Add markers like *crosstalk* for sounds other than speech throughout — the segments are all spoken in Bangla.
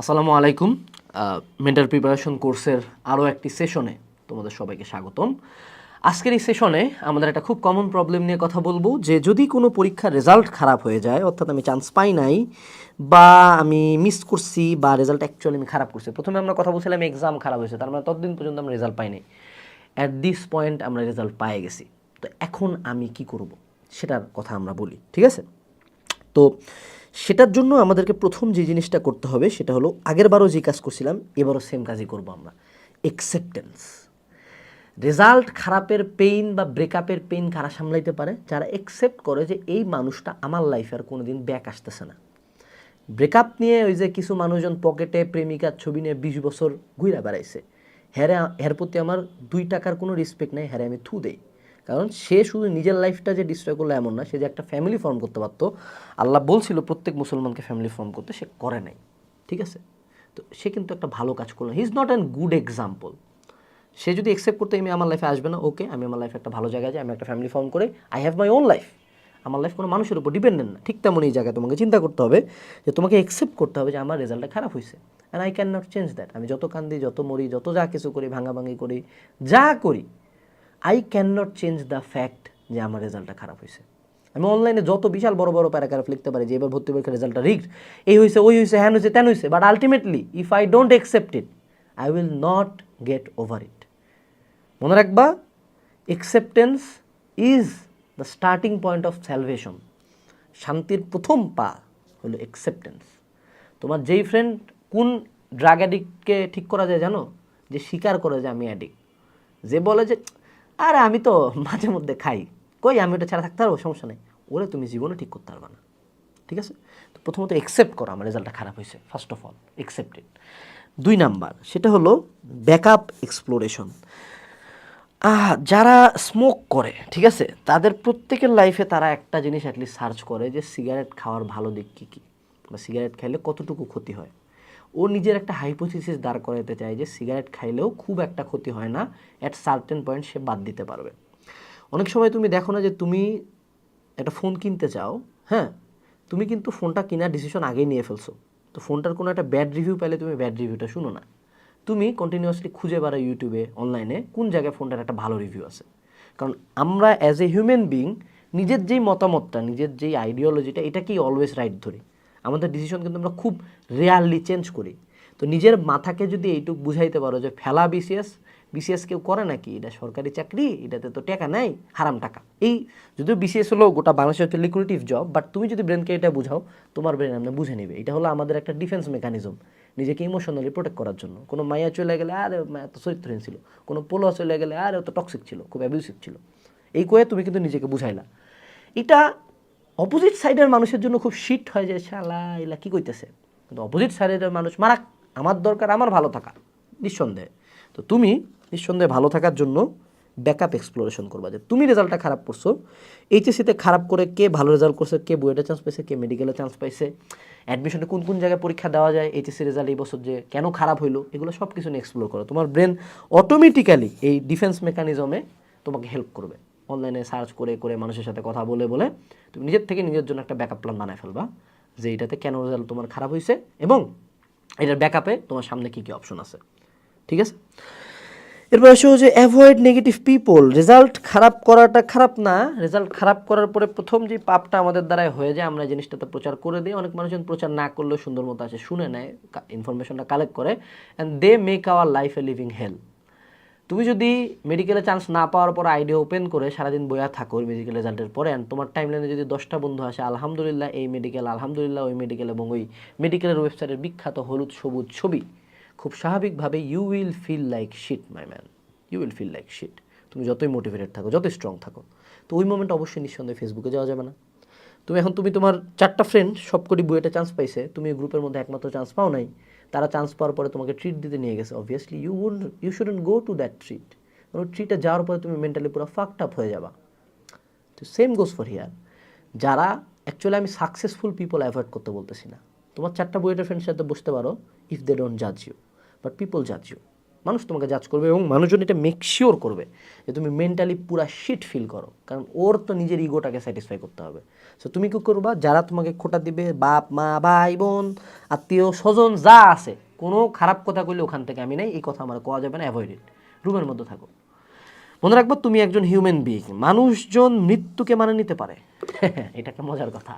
আসসালামু আলাইকুম। মেন্টাল প্রিপারেশন কোর্সের আরও একটি সেশনে তোমাদের সবাইকে স্বাগতম। আজকের এই সেশনে আমাদের একটা খুব কমন প্রবলেম নিয়ে কথা বলব, যে যদি কোনো পরীক্ষার রেজাল্ট খারাপ হয়ে যায়, অর্থাৎ আমি চান্স পাই নাই, বা আমি মিস করছি, বা রেজাল্ট অ্যাকচুয়ালি আমি খারাপ করছি। প্রথমে আমরা কথা বলছিলাম এক্সাম খারাপ হয়েছে, তার মানে ততদিন পর্যন্ত আমরা রেজাল্ট পাই নাই। অ্যাট দিস পয়েন্ট আমরা রেজাল্ট পেয়ে গেছি। তো এখন আমি কি করব? সেটার কথা আমরা বলি, ঠিক আছে? তো সেটার জন্য আমাদেরকে প্রথম যে জিনিসটা করতে হবে সেটা হলো আগের বারও যে কাজ করছিলাম, এবারও সেম কাজই করব আমরা। একসেপ্টেন্স রেজাল্ট খারাপের পেইন বা ব্রেকআপের পেইন কারা সামলাইতে পারে? যারা একসেপ্ট করে যে এই মানুষটা আমার লাইফে আর কোনো দিন ব্যাক আসতেছে না। ব্রেকআপ নিয়ে ওই যে কিছু মানুষজন পকেটে প্রেমিকার ছবি নিয়ে বিশ বছর ঘুরে বেড়াইছে। হ্যারে এর প্রতি আমার দুই টাকার কোনো রেসপেক্ট নেই, হ্যারে আমি থু দেই। কারণ সে শুধু নিজের লাইফটা যে ডিস্ট্রয় করল এমন না, সে যে একটা ফ্যামিলি ফর্ম করতে পারতো, আল্লাহ বলছিল প্রত্যেক মুসলমানকে ফ্যামিলি ফর্ম করতে, সে করে নাই, ঠিক আছে? তো সে কিন্তু একটা ভালো কাজ করল he is not an good example সে যদি একসেপ্ট করতে আমি আমার লাইফে আসবে না ওকে আমি আমার লাইফে একটা ভালো জায়গায় যাই, আমি একটা ফ্যামিলি ফর্ম করে I have my own life আমার লাইফ কোনো মানুষের উপর ডিপেন্ডেন্ট না। ঠিক তেমন এই জায়গায় তোমাকে চিন্তা করতে হবে যে তোমাকে একসেপ্ট করতে হবে যে আমার রেজাল্টটা খারাপ হয়েছে। And I can not change that আমি যত কান্দি, যত মরি, যত যা কিছু করি, ভাঙাভাঙি করি, যা করি I can not change the fact যে আমার রেজাল্টটা খারাপ হয়েছে। আমি অনলাইনে যত বিশাল বড় বড় প্যারাগ্রাফ লিখতে পারি যে এবার ভর্তি পরীক্ষার রেজাল্টটা রিক্ট এই হয়েছে ওই হয়েছে হ্যান হয়েছে তেন হয়েছে but ultimately if I don't accept it I will not get over it মনে রাখবা acceptance is the starting point of salvation শান্তির প্রথম পা হলো অ্যাকসেপ্টেন্স তোমার যেই ফ্রেন্ড কোন ড্রাগ অ্যাডিক্টকে ঠিক করা যায় জানো? যে স্বীকার করে যে আমি অ্যাডিক্ট যে বলে যে আরে আমি তো মাঝে মধ্যে খাই। কই, আমি ওটা ছাড়া থাকতে পারব? সমস্যা নেই। ওরে, তুমি জীবনে ঠিক করতে পারবে না। ঠিক আছে? তো প্রথমত একসেপ্ট করো, আমার রেজাল্টটা খারাপ হয়েছে ফার্স্ট অফ অল একসেপ্টেড দুই নাম্বার, সেটা হলো ব্যাকআপ এক্সপ্লোরেশন যারা স্মোক করে, ঠিক আছে? তাদের প্রত্যেকের লাইফে তারা একটা জিনিস অ্যাটলিস্ট সার্চ করে যে সিগারেট খাওয়ার ভালো দিক কী কী? বা সিগারেট খাইলে কতটুকু ক্ষতি হয়? ও নিজের একটা হাইপোথিসিস দাঁড় করাতে চায় যে সিগারেট খাইলেও খুব একটা ক্ষতি হয় না অ্যাট সার্টেন পয়েন্ট সে বাদ দিতে পারবে। অনেক সময় তুমি দেখো না যে তুমি একটা ফোন কিনতে চাও হ্যাঁ? তুমি কিন্তু ফোনটা কেনার ডিসিশন আগেই নিয়ে ফেলছো। তো ফোনটার কোনো একটা ব্যাড রিভিউ পেলে তুমি ব্যাড রিভিউটা শুনো না। তুমি কন্টিনিউয়াসলি খুঁজে বেড়াও ইউটিউবে অনলাইনে কোন জায়গায় ফোনটার একটা ভালো রিভিউ আছে। কারণ আমরা অ্যাজ এ হিউম্যান বিং নিজের যেই মতামতটা, নিজের যেই আইডিওলজিটা এটাকেই অলওয়েজ রাইট ধরি। আমাদের ডিসিশন কিন্তু আমরা খুব রেয়ারলি চেঞ্জ করি। তো নিজের মাথাকে যদি এইটুক বুঝাইতে পারো যে ফেলা বিসিএস বিসিএস কেউ করে নাকি? এটা সরকারি চাকরি, এটাতে তো টাকা নেই, হারাম টাকা। এই যদিও বিসিএস হলো গোটা বাংলাদেশের হচ্ছে লিকুইডিভ জব বাট তুমি যদি ব্রেনকে এটা বুঝাও, তোমার ব্রেন আপনি বুঝে নেবে। এটা হলো আমাদের একটা ডিফেন্স মেকানিজম নিজেকে ইমোশনালি প্রোটেক্ট করার জন্য। কোনো মায়া চলে গেলে, আর, মায়া তো চরিত্রহীন ছিল। কোনো পোলো চলে গেলে, আর, ও তো টক্সিক ছিল, খুব অ্যাবিউসিভ ছিল। এই কয়ে তুমি কিন্তু নিজেকে বুঝাইলা। এটা অপোজিট সাইডের মানুষের জন্য খুব শিট হয় যে, শালা, এলা কী কইতেছে? কিন্তু অপোজিট সাইডের মানুষ, মারাক, আমার দরকার, আমার ভালো থাকা। নিঃসন্দেহে। তো তুমি নিঃসন্দেহে ভালো থাকার জন্য ব্যাকআপ এক্সপ্লোরেশন করবা যে, তুমি রেজাল্টটা খারাপ করছ। এইচএসিতে খারাপ করে কে ভালো রেজাল্ট করছে, কে বুয়েটে চান্স পাইছে, কে মেডিকেলে চান্স পাইছে? অ্যাডমিশনে কোন কোন জায়গায় পরীক্ষা দেওয়া যায়? এইচএসসি রেজাল্ট এই বছর যে কেন খারাপ হইল? এগুলো সব কিছু নিয়ে এক্সপ্লোর করো। তোমার ব্রেন অটোমেটিক্যালি এই ডিফেন্স মেকানিজমে তোমাকে হেল্প করবে। অনলাইনে সার্চ করে করে মানুষের সাথে কথা বলে বলে তুমি নিজের থেকে নিজের জন্য একটা ব্যাকআপ প্ল্যান বানায় ফেলবা, যে এটাতে কেন রেজাল্ট তোমার খারাপ হয়েছে এবং এটার ব্যাকআপে তোমার সামনে কী কী অপশন আছে। ঠিক আছে? এরপর আসে যে অ্যাভয়েড নেগেটিভ পিপল রেজাল্ট খারাপ করাটা খারাপ না। রেজাল্ট খারাপ করার পরে প্রথম যে পাপটা আমাদের দ্বারাই হয়ে যায়, আমরা জিনিসটাতে প্রচার করে দিই। অনেক মানুষজন প্রচার না করলেও সুন্দর মতো আছে শুনে নেয় ইনফরমেশনটা কালেক্ট করে and they make our life a living hell তুমি যদি মেডিকেলে চান্স না পাওয়ার পর আইডিয়া ওপেন করে সারাদিন বইয়া থাকো ওই মেডিকেল রেজাল্টের পরে, and তোমার টাইমলাইনে যদি দশটা বন্ধু আসে, আলহামদুলিল্লাহ এই মেডিকেল আলহামদুলিল্লাহ ওই মেডিকেল এবং ওই মেডিকেলের ওয়েবসাইটের বিখ্যাত হলুদ সবুজ ছবি, খুব স্বাভাবিকভাবে you will feel like shit my man you will feel like shit তুমি যতই মোটিভেটেড থাকো, যতই স্ট্রং থাকো, তো ওই মোমেন্ট অবশ্যই নিঃসন্দেহে ফেসবুকে যাওয়া যাবে না। তুমি এখন, তুমি তোমার চারটা ফ্রেন্ড সবকটি বুয়েটে চান্স পাইছে, তুমি গ্রুপের মধ্যে একমাত্র চান্স পাও নাই তারা চান্স পাওয়ার পরে তোমাকে ট্রিট দিতে নিয়ে গেছে obviously you would you shouldn't go to that treat কারণ ট্রিটে যাওয়ার পরে তুমি মেন্টালি পুরো ফাকড আপ হয়ে যাবা। তো সেম গোস ফর হিয়ার যারা অ্যাকচুয়ালি আমি সাকসেসফুল পিপল অ্যাভয়েড করতে বলতেছি না। তোমার চারটা বইটা ফ্রেন্ডের সাথে বসতে পারো ইফ দে ডোন্ট জাজ ইউ বাট পিপল জাজ ইউ মানুষ তোমাকে জাজ করবে এবং মানুষজন এটা মেক শিওর করবে যে তুমি মেন্টালি পুরা শিট ফিল করো। কারণ ওর তো নিজের ইগোটাকে স্যাটিসফাই করতে হবে। সো তুমি কি করবা? যারা তোমাকে খোটা দিবে, বাপ, মা, ভাই, বোন, আত্মীয়, স্বজন, যা আছে, কোনো খারাপ কথা কইলে ওখান থেকে আমি নাই, এই কথা আমার কোয়া যাবে না অ্যাভয়েড ইট রুমের মধ্যে থাকো। মনে রাখব, তুমি একজন হিউম্যান বিইং মানুষজন মৃত্যুকে মানে নিতে পারে। *laughs* এটা একটা মজার কথা।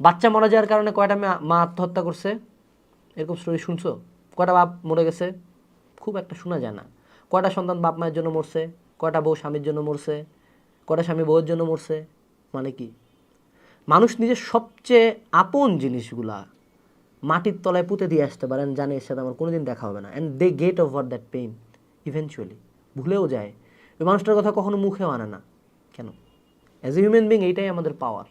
বাচ্চা মারা যাওয়ার কারণে কয়টা মা- মা আত্মহত্যা করছে? এরকম স্টোরি শুনছো? কয়টা বাপ মরে গেছে? খুব একটা শোনা যায় না। কয়টা সন্তান বাপ মায়ের জন্য মরছে, কয়টা বউ স্বামীর জন্য মরছে, কয়টা স্বামী বউয়ের জন্য মরছে মানে কি? মানুষ নিজের সবচেয়ে আপন জিনিসগুলা মাটির তলায় পুঁতে দিয়ে আসতে পারেন জানে এর সাথে আমার কোনোদিন দেখা হবে না। And they get over that pain eventually ভুলেও যায়। ওই মানুষটার কথা কখনো মুখেও আনে না। কেন? অ্যাজ এ হিউম্যান বিং এইটাই আমাদের পাওয়ার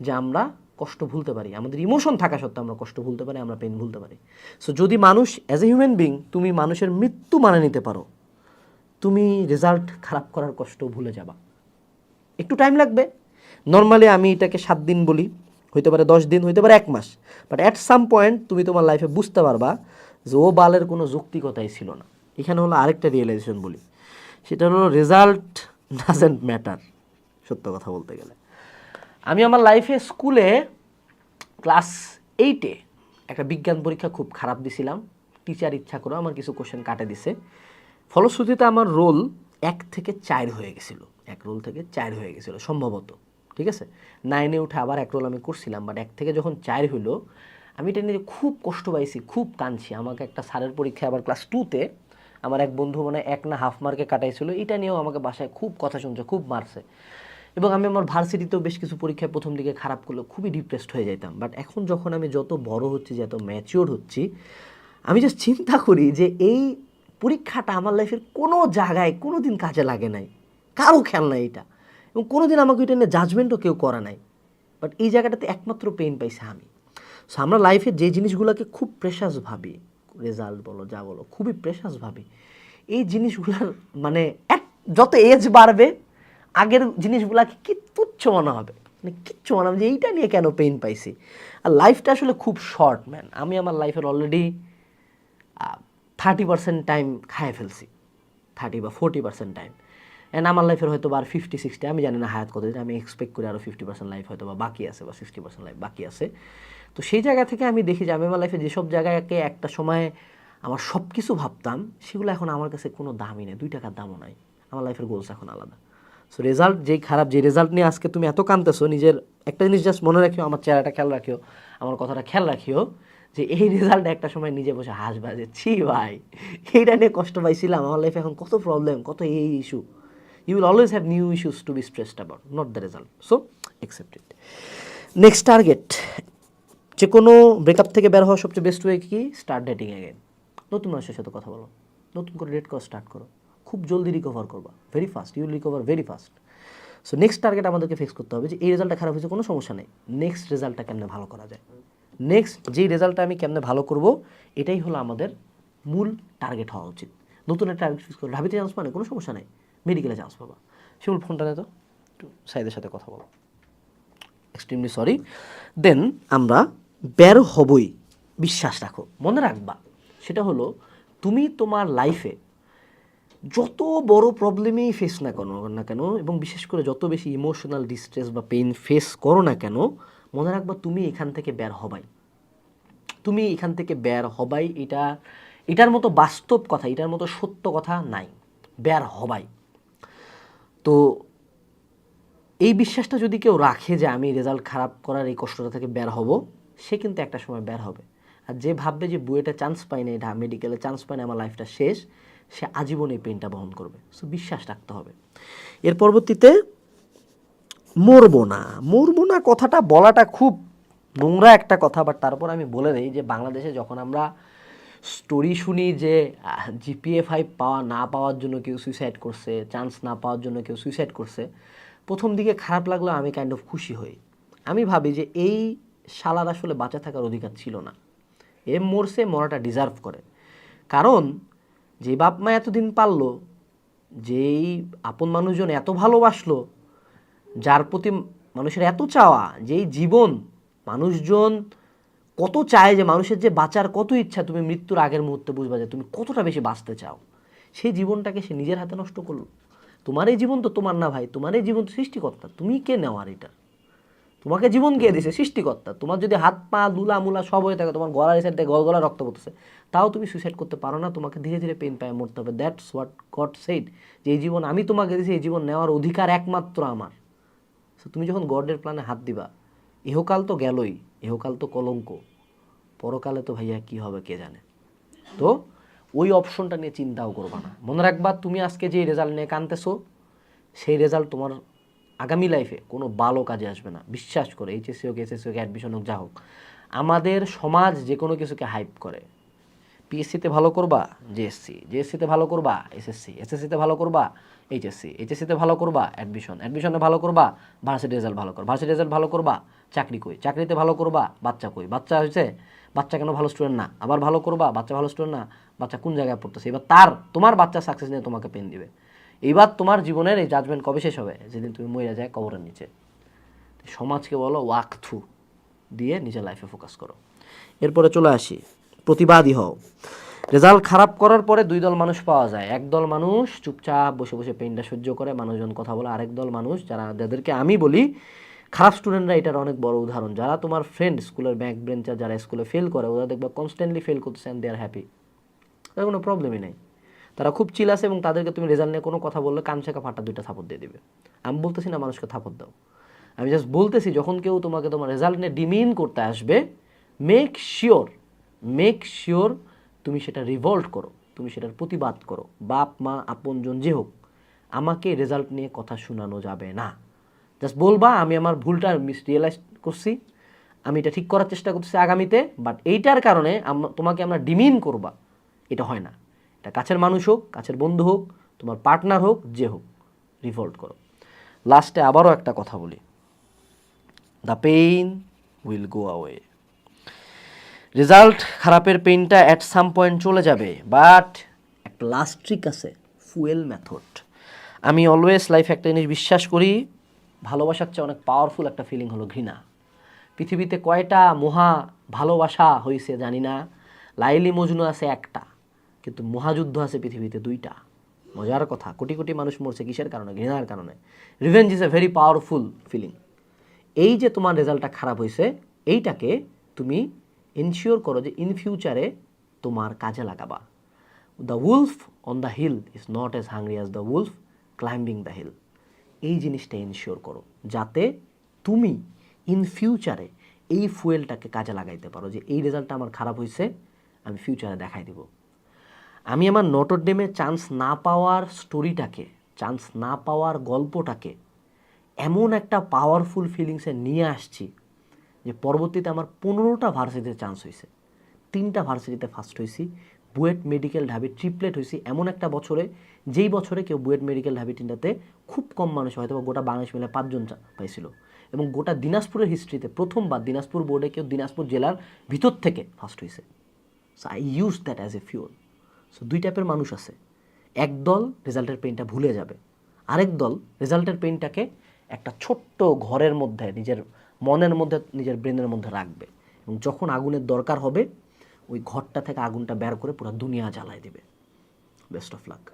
যে আমরা কষ্ট ভুলতে পারি। আমাদের ইমোশন থাকা সত্ত্বেও আমরা কষ্ট ভুলতে পারি, আমরা পেন ভুলতে পারি। সো যদি মানুষ অ্যাজ এ হিউম্যান বিং তুমি মানুষের মৃত্যু মানে নিতে পারো, তুমি রেজাল্ট খারাপ করার কষ্ট ভুলে যাবা। একটু টাইম লাগবে। নর্মালি আমি এটাকে সাত দিন বলি, হইতে পারে দশ দিন, হইতে পারে এক মাস। বাট অ্যাট সাম পয়েন্ট তুমি তোমার লাইফে বুঝতে পারবা যে ও বালের কোনো যৌক্তিকতাই ছিল না। এখানে হলো আরেকটা রিয়েলাইজেশন বলি। সেটা হলো রেজাল্ট ডাজেন্ট ম্যাটার সত্য কথা বলতে গেলে। আমি আমার লাইফে স্কুলে ক্লাস এইটে একটা বিজ্ঞান পরীক্ষা খুব খারাপ দিছিলাম। টিচার ইচ্ছা করে আমার কিছু কোশ্চেন কাটে দিছে। ফলশ্রুতিতে আমার রোল এক থেকে চার হয়ে গেছিল। এক রোল থেকে চার হয়ে গেছিল, সম্ভবত। ঠিক আছে? নাইনে উঠে আবার এক রোল আমি করছিলাম বাট এক থেকে যখন চার হইল, আমি এটা নিয়ে খুব কষ্ট পাইছি, খুব কাঁদছি। আমাকে একটা স্যারের পরীক্ষায় আবার ক্লাস টুতে আমার এক বন্ধু মানে এক না হাফ মার্কে কাটাইছিল। এটা নিয়েও আমাকে বাসায় খুব কথা শুনছে, খুব মারছে। এবং আমি আমার ভার্সিটিতেও বেশ কিছু পরীক্ষায় প্রথম দিকে খারাপ করলে খুবই ডিপ্রেসড হয়ে যেতাম বাট এখন যখন আমি যত বড় হচ্ছি, যত ম্যাচিওর হচ্ছি, আমি জাস্ট চিন্তা করি যে এই পরীক্ষাটা আমার লাইফের কোনো জায়গায় কোনো দিন কাজে লাগে নাই। কারও খেয়াল নাই এটা। এবং কোনো দিন আমাকে এটা নিয়ে জাজমেন্টও কেউ করা নাই। বাট এই জায়গাটাতে একমাত্র পেইন পাইছে আমি। সো আমরা লাইফে যে জিনিসগুলোকে খুব প্রেশাস ভাবি রেজাল্ট বলো, যা বলো, খুবই প্রেশাস ভাবি। এই জিনিসগুলোর মানে যত এজ বাড়বে আগের জিনিসগুলাকে কি তুচ্ছ মনে হবে? মানে কিচ্ছু মনে হবে যে এইটা নিয়ে কেন পেইন পাইছি? আর লাইফটা আসলে খুব শর্ট ম্যান আমি আমার লাইফের অলরেডি থার্টি পার্সেন্ট টাইম খায় ফেলছি। থার্টি বা ফোর্টি পার্সেন্ট টাইম অ্যান্ড আমার লাইফের হয়তো বা আর ফিফটি সিক্সটি আমি জানি না হায়াত কতদিন আমি এক্সপেক্ট করি আরও ফিফটি পার্সেন্ট লাইফ হয়তো বা বাকি আছে বা সিক্সটি পার্সেন্ট লাইফ বাকি আছে। তো সেই জায়গা থেকে আমি দেখি যে আমি আমার লাইফে যেসব জায়গাকে একটা সময় আমার সব কিছু ভাবতাম, সেগুলো এখন আমার কাছে কোনো দামই নেই, দুই টাকার দামও নাই। আমার লাইফের গোলস এখন আলাদা। সো রেজাল্ট যেই খারাপ যে রেজাল্ট নিয়ে আজকে তুমি এত কানতেছো নিজের একটা জিনিস জাস্ট মনে রাখিও, আমার চেহারাটা খেয়াল রাখিও, আমার কথাটা খেয়াল রাখিও, যে এই রেজাল্ট একটা সময় নিজে বসে হাসবা যে, ছি ভাই, এইটা নিয়ে কষ্ট পাইছিলাম, আমার লাইফে এখন কত প্রবলেম কত এই issue you will always have new issues to be stressed about not the result so accept it next target যে কোনো ব্রেকআপ থেকে বের হওয়া সবচেয়ে বেস্ট ওয়ে কি? স্টার্ট ডেটিং অ্যাগেন নতুন মানুষের সাথে কথা বলো। নতুন করে ডেট করা স্টার্ট করো। খুব জলদি রিকভার করবা। Very fast you recover very fast so next target আমাদেরকে ফিক্স করতে হবে যে এই রেজাল্টটা খারাপ হয়েছে, কোনো সমস্যা নেই। নেক্সট রেজাল্টটা কেমনে ভালো করা যায়? নেক্সট যেই রেজাল্টটা আমি কেমনে ভালো করব, এটাই হলো আমাদের মূল টার্গেট হওয়া উচিত। নতুন একটা টার্গেট ফিক্স করো ঢাবিতে চান্স মানে কোনো সমস্যা নেই। মেডিকেলে চান্স পাবা। শিমুল ফোনটা নেই তো। একটু সাইদের সাথে কথা বলো। এক্সট্রিমলি সরি দেন আমরা বের হবই। বিশ্বাস রাখো। মনে রাখবা, সেটা হলো, তুমি তোমার লাইফে যত বড় প্রবলেমেই ফেস না কেন না কেন? এবং বিশেষ করে যত বেশি ইমোশনাল ডিস্ট্রেস বা পেইন ফেস করো না কেন, মনে রাখবা তুমি এখান থেকে বের হবাই। তুমি এখান থেকে বের হবাই, এটা, এটার মতো বাস্তব কথা, এটার মতো সত্য কথা নাই। বের হবাই। তো এই বিশ্বাসটা যদি কেউ রাখে যে আমি রেজাল্ট খারাপ করার এই কষ্টটা থেকে বের হব, সে কিন্তু একটা সময় বের হবে। আর যে ভাববে যে বুয়েটা চান্স পাই না এটা মেডিকেলে চান্স পাই না, আমার লাইফটা শেষ সে আজীবন এই পেনটা বহন করবে। সো বিশ্বাস রাখতে হবে। এর পরবর্তীতে, মরবো না। মরবো না কথাটা বলাটা খুব নোংরা একটা কথা বাট তারপর আমি বলে দিই যে, বাংলাদেশে যখন আমরা স্টোরি শুনি যে জিপিএ ফাইভ পাওয়া, না পাওয়ার জন্য কেউ সুইসাইড করছে চান্স না পাওয়ার জন্য কেউ সুইসাইড করছে, প্রথম দিকে খারাপ লাগলেও আমি কাইন্ড অফ খুশি হই। আমি ভাবি যে, এই শালার আসলে বাঁচা থাকার অধিকার ছিল না। এ মরছে, মরাটা ডিজার্ভ করে। কারণ যে বাপ মা এতদিন পারল, যেই আপন মানুষজন এত ভালোবাসলো, যার প্রতি মানুষের এত চাওয়া, যেই জীবন, মানুষজন কত চায় যে মানুষের যে বাঁচার কত ইচ্ছা তুমি মৃত্যুর আগের মুহূর্তে বুঝবা যে তুমি কতটা বেশি বাঁচতে চাও। সেই জীবনটাকে সে নিজের হাতে নষ্ট করল। তোমার এই জীবন তো তোমার না ভাই, তোমার এই জীবন তো সৃষ্টিকর্তা, তুমি কে নেওয়ার এটা? তোমাকে জীবন কে দিয়েছে সৃষ্টিকর্তা। তোমার যদি হাত পা লুলা মুলা সব হয়ে থাকে তোমার গলার সাইড গলা গলা রক্ত পড়তেছে তাও তুমি সুইসাইড করতে পারো না তোমাকে ধীরে ধীরে পেন পায়ে মরতে হবে। দ্যাটস হোয়াট গড সেইড যে এই জীবন আমি তোমাকে দিয়েছি এই জীবন নেওয়ার অধিকার একমাত্র আমার। So, তুমি যখন গডের প্ল্যানে হাত দিবা ইহকাল তো গেলই ইহকাল তো কলঙ্ক। পরকালে তো ভাইয়া কি হবে কে জানে? তো ওই অপশনটা নিয়ে চিন্তাও করবা না। মনে রাখবা তুমি আজকে যে রেজাল্ট নিয়ে কানতেছো সেই রেজাল্ট তোমার আগামী লাইফে কোনো ভালো কাজে আসবে না। বিশ্বাস করে এইচএসসি হোক এসএসসি হোক অ্যাডমিশন হোক, যা হোক। আমাদের সমাজ যে কোনো কিছুকে হাইপ করে। পিএসসিতে ভালো করবা? জেএসসি জেএসসিতে ভালো করবা? এসএসসি এসএসসিতে ভালো করবা? এইচএসসি এইচএসসিতে ভালো করবা? অ্যাডমিশন অ্যাডমিশনে ভালো করবা? ভার্সিটি রেজাল্ট ভালো করবা। ভার্সিটি রেজাল্ট ভালো করবা? চাকরি কই? চাকরিতে ভালো করবা? বাচ্চা কই? বাচ্চা হয়েছে বাচ্চা কেন ভালো স্টুডেন্ট না? আবার ভালো করবা? বাচ্চা ভালো স্টুডেন্ট না? বাচ্চা কোন জায়গায় পড়তেছে? এবার তার, তোমার বাচ্চা সাকসেস নিয়ে তোমাকে পেন দিবে। এইবার তোমার জীবনের এই জাজমেন্ট কবে শেষ হবে? যেদিন তুমি মরে যায় কবরের নিচে। সমাজকে বলো ওয়াক থ্রু দিয়ে নিজের লাইফে ফোকাস করো। এরপরে চলে আসি, প্রতিবাদী হও। রেজাল্ট খারাপ করার পরে দুই দল মানুষ পাওয়া যায়। এক দল মানুষ চুপচাপ বসে বসে পেনটা সহ্য করে, মানুষজন কথা বলে। আরেক দল মানুষ যারা, যাদেরকে আমি বলি, খারাপ স্টুডেন্টরা এটার অনেক বড় উদাহরণ। যারা তোমার ফ্রেন্ড স্কুলের ব্যাক ব্রেঞ্চার যারা স্কুলে ফেল করে, ওরা দেখবা কনস্ট্যান্টলি ফেল করতেছে দে আর হ্যাপি তার কোনো প্রবলেমই নেই। তারা খুব চিল আছে এবং তাদেরকে তুমি রেজাল্ট নিয়ে কোনো কথা বললে কান শেখা ফাটা দুইটা থাপড় দিয়ে দিবে। আমি বলতেছি না মানুষকে থাপড় দাও। আমি জাস্ট বলতেছি, যখন কেউ তোমাকে তোমার রেজাল্ট নিয়ে ডিমিন করতে আসবে মেক শিওর মেক শিওর তুমি সেটা রিভল্ট করো, তুমি সেটার প্রতিবাদ করো। বাপ, মা আপনজন যে হোক, আমাকে রেজাল্ট নিয়ে কথা শোনানো যাবে না। জাস্ট বলবা, আমি আমার ভুলটা মিস রিয়েলাইজ করছি, আমি এটা ঠিক করার চেষ্টা করতেছি আগামীতে বাট এইটার কারণে তোমাকে আমরা ডিমিন করবা। এটা হয় না। এটা কাছের মানুষ হোক, কাছের বন্ধু হোক, তোমার পার্টনার হোক, যে হোক রিভল্ট করো। লাস্টে আবারও একটা কথা বলি। The pain will go away result খারাপের পেইনটা অ্যাট সাম পয়েন্ট চলে যাবে বাট একটা লাস্ট ট্রিক আছে ফুয়েল মেথড আমি অলওয়েজ লাইফে একটা জিনিস বিশ্বাস করি, ভালোবাসার চেয়ে অনেক পাওয়ারফুল একটা ফিলিং হলো ঘৃণা। পৃথিবীতে কয়টা মহা ভালোবাসা হয়েছে জানি না, লাইলি মজনু আছে একটা। কিন্তু মহাযুদ্ধ আছে পৃথিবীতে দুইটা। মজার কথা, কোটি কোটি মানুষ মরছে কিসের কারণে? ঘৃণার কারণে। Revenge is a very powerful feeling এই যে তোমার রেজাল্টটা খারাপ হয়েছে, এইটাকে তুমি এনশিওর করো যে ইন ফিউচারে তোমার কাজে লাগাবা। The wolf on the hill is not as hungry as the wolf climbing the hill এই জিনিসটা এনশিওর করো, যাতে তুমি ইন ফিউচারে এই ফুয়েলটাকে কাজে লাগাইতে পারো যে এই রেজাল্টটা আমার খারাপ হয়েছে, আমি ফিউচারে দেখাই দিব। আমি আমার নটরডেমে চান্স না পাওয়ার স্টোরিটাকে, চান্স না পাওয়ার গল্পটাকে এমন একটা পাওয়ারফুল ফিলিংসে নিয়ে আসছি যে পরবর্তীতে আমার পনেরোটা ভার্সিটিতে চান্স হয়েছে তিনটা ভার্সিটিতে ফার্স্ট হয়েছি বুয়েট মেডিকেল ঢাবি ট্রিপলেট হয়েছি এমন একটা বছরে, যেই বছরে কেউ বুয়েট মেডিকেল ঢাবি তিনটাতে খুব কম মানুষ হয়তো গোটা বাংলাদেশ মিলে পাঁচজন পাইছিল এবং গোটা দিনাজপুরের হিস্ট্রিতে প্রথমবার দিনাজপুর বোর্ডে কেউ দিনাজপুর জেলার ভিতর থেকে ফার্স্ট হয়েছে so I use that as a fuel so দুই টাইপের মানুষ আছে। এক দল রেজাল্টের পেনটা ভুলে যাবে। আরেক দল রেজাল্টের পেনটাকে একটা ছোট্ট ঘরের মধ্যে, নিজের মনের মধ্যে, নিজের ব্রেনের মধ্যে রাখবে। এবং যখন আগুনের দরকার হবে, ওই ঘরটা থেকে আগুনটা বের করে পুরো দুনিয়া জ্বালায় দেবে। Best of luck